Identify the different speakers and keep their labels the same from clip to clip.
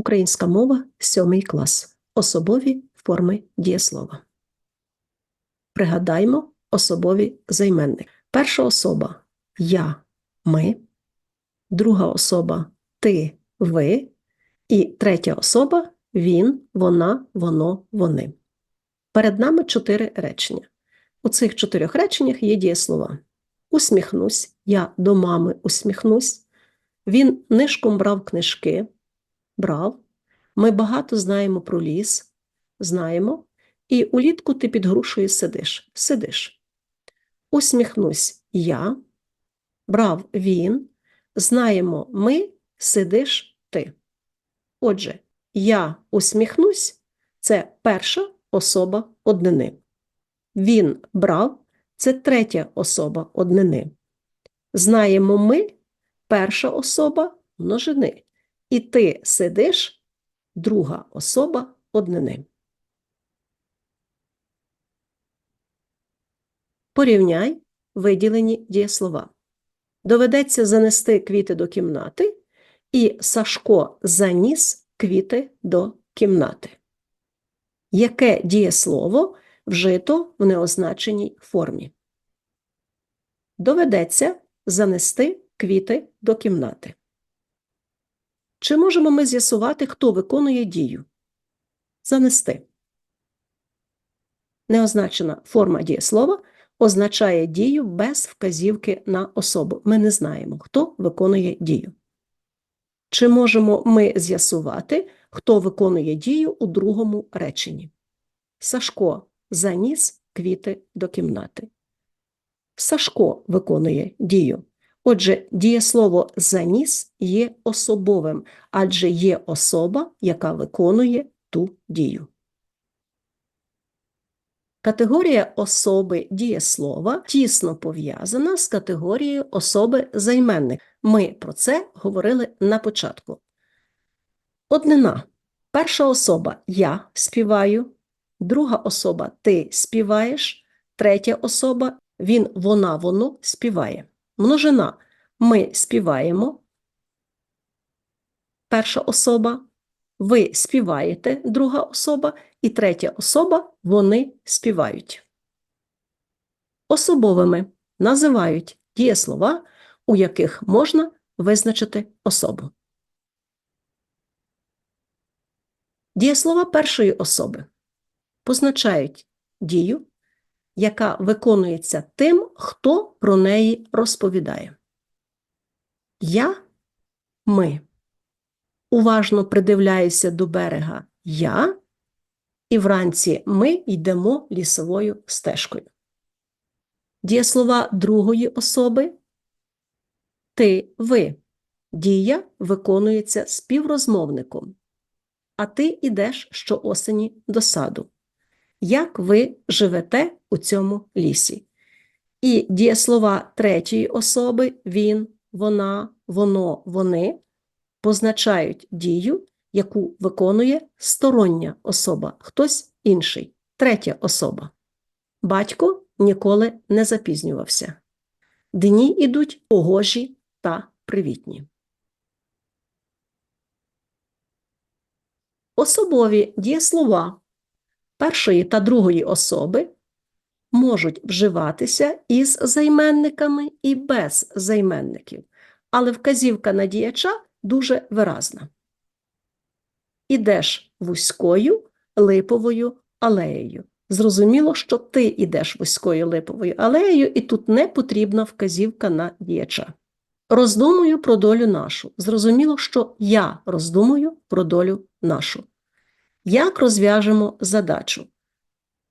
Speaker 1: Українська мова, сьомий клас. Особові форми дієслова. Пригадаймо особові займенники. Перша особа я, ми, друга особа ти, ви, і третя особа він, вона, воно, вони. Перед нами чотири речення. У цих чотирьох реченнях є дієслова. Усміхнусь, я до мами усміхнусь. Він нишком брав книжки, брав. Ми багато знаємо про ліс, знаємо. І улітку ти під грушею сидиш, сидиш. Усміхнусь я, брав він, знаємо ми, сидиш ти. Отже, я усміхнусь це перша особа однини. Він брав це третя особа однини. Знаємо ми перша особа множини. І ти сидиш друга особа однини. Порівняй виділені дієслова. Доведеться занести квіти до кімнати, і Сашко заніс квіти до кімнати. Яке дієслово вжито в неозначеній формі? Доведеться занести квіти до кімнати. Чи можемо ми з'ясувати, хто виконує дію? Занести. Неозначена форма дієслова означає дію без вказівки на особу. Ми не знаємо, хто виконує дію. Чи можемо ми з'ясувати, хто виконує дію у другому реченні? Сашко заніс квіти до кімнати. Сашко виконує дію. Отже, дієслово заніс є особовим, адже є особа, яка виконує ту дію. Категорія особи дієслова тісно пов'язана з категорією особи займенник. Ми про це говорили на початку. Однина. Перша особа я співаю, друга особа ти співаєш, третя особа він, вона, воно співає. Множина ми співаємо. Перша особа, ви співаєте, друга особа, і третя особа вони співають. Особовими називають дієслова, у яких можна визначити особу. Дієслова першої особи позначають дію, яка виконується тим, хто про неї розповідає. Я ми. Уважно придивляюся до берега я, і вранці ми йдемо лісовою стежкою. Дієслова другої особи ти ви. Дія виконується співрозмовником, а ти йдеш щоосені до саду. Як ви живете у цьому лісі? І дієслова третьої особи він, вона, воно, вони позначають дію, яку виконує стороння особа, хтось інший, третя особа. Батько ніколи не запізнювався. Дні ідуть погожі та привітні. Особові дієслова першої та другої особи можуть вживатися із займенниками і без займенників, але вказівка на діяча дуже виразна. Ідеш вузькою липовою алеєю. Зрозуміло, що ти йдеш вузькою липовою алеєю, і тут не потрібна вказівка на діяча. Роздумую про долю нашу. Зрозуміло, що я роздумую про долю нашу. Як розв'яжемо задачу?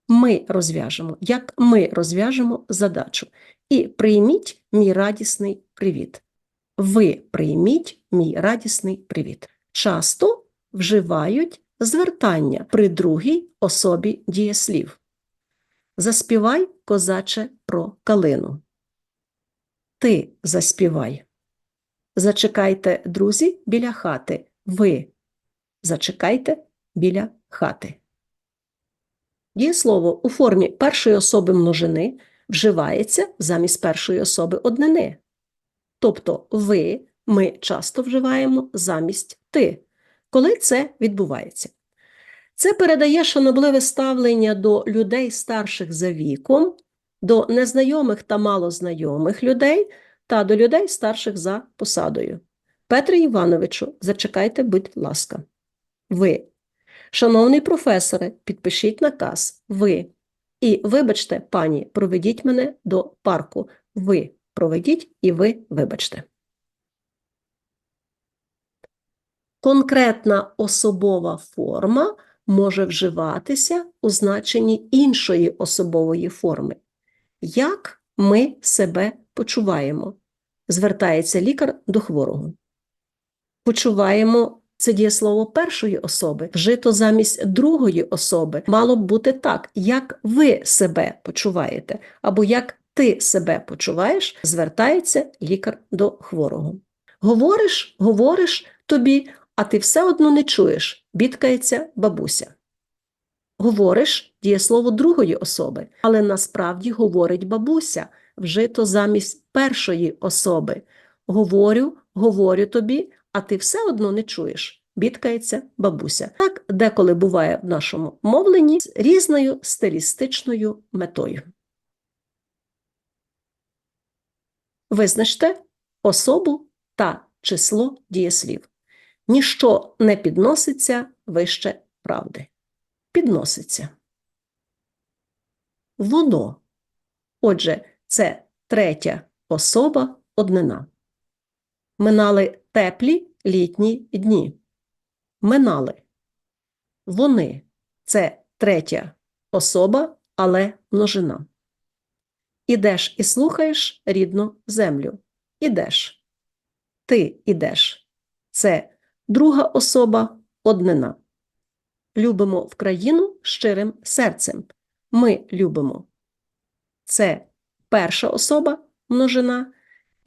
Speaker 1: Ми розв'яжемо, як ми розв'яжемо задачу. І прийміть мій радісний привіт. Ви прийміть мій радісний привіт. Часто вживають звертання при другій особі дієслів. Заспівай, козаче, про калину. Ти заспівай. Зачекайте, друзі, біля хати. Ви зачекайте біля хати. Дієслово у формі першої особи множини вживається замість першої особи однини. Тобто ви ми часто вживаємо замість ти. Коли це відбувається? Це передає шанобливе ставлення до людей старших за віком, до незнайомих та малознайомих людей та до людей старших за посадою. Петре Івановичу, зачекайте, будь ласка. Ви, шановний професоре, підпишіть наказ. Ви. І вибачте, пані, проведіть мене до парку. Ви проведіть і ви вибачте. Конкретна особова форма може вживатися у значенні іншої особової форми. Як ми себе почуваємо? Звертається лікар до хворого. Почуваємо це дієслово першої особи, вжито замість другої особи. Мало б бути так, як ви себе почуваєте, або як ти себе почуваєш, звертається лікар до хворого. Говориш, говориш тобі, а ти все одно не чуєш, бідкається бабуся. Говориш дієслово другої особи, але насправді говорить бабуся, вжито замість першої особи. Говорю, говорю тобі, а ти все одно не чуєш, бідкається бабуся. Так деколи буває в нашому мовленні з різною стилістичною метою. Визначте особу та число дієслів. Ніщо не підноситься вище правди. Підноситься. Воно. Отже, це третя особа однина. Минали теплі літні дні. Минали. Вони це третя особа, але множина. Ідеш і слухаєш рідну землю. Ідеш. Ти ідеш. Це друга особа однина. Любимо в країну щирим серцем. Ми любимо. Це перша особа множина.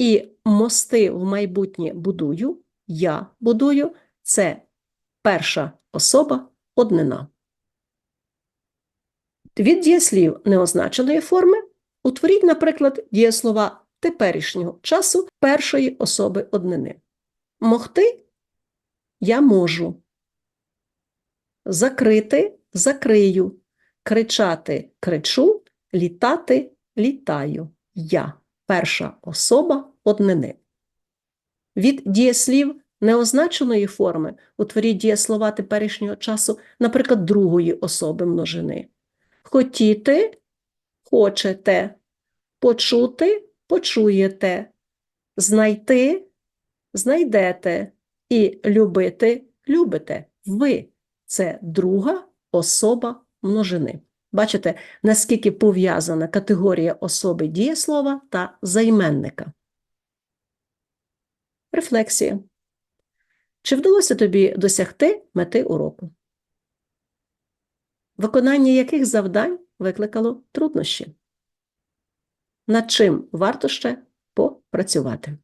Speaker 1: І мости в майбутнє будую, я будую це перша особа однина. Від дієслів неозначеної форми утворіть, наприклад, дієслова теперішнього часу першої особи однини. Могти я можу. Закрити закрию. Кричати кричу, літати літаю. Я перша особа однини. Від дієслів неозначеної форми утворіть дієслова теперішнього часу, наприклад, другої особи множини. Хотіти хочете, почути почуєте, знайти знайдете і любити любите. Ви це друга особа множини. Бачите, наскільки пов'язана категорія особи дієслова та займенника. Рефлексія. Чи вдалося тобі досягти мети уроку? Виконання яких завдань викликало труднощі? Над чим варто ще попрацювати?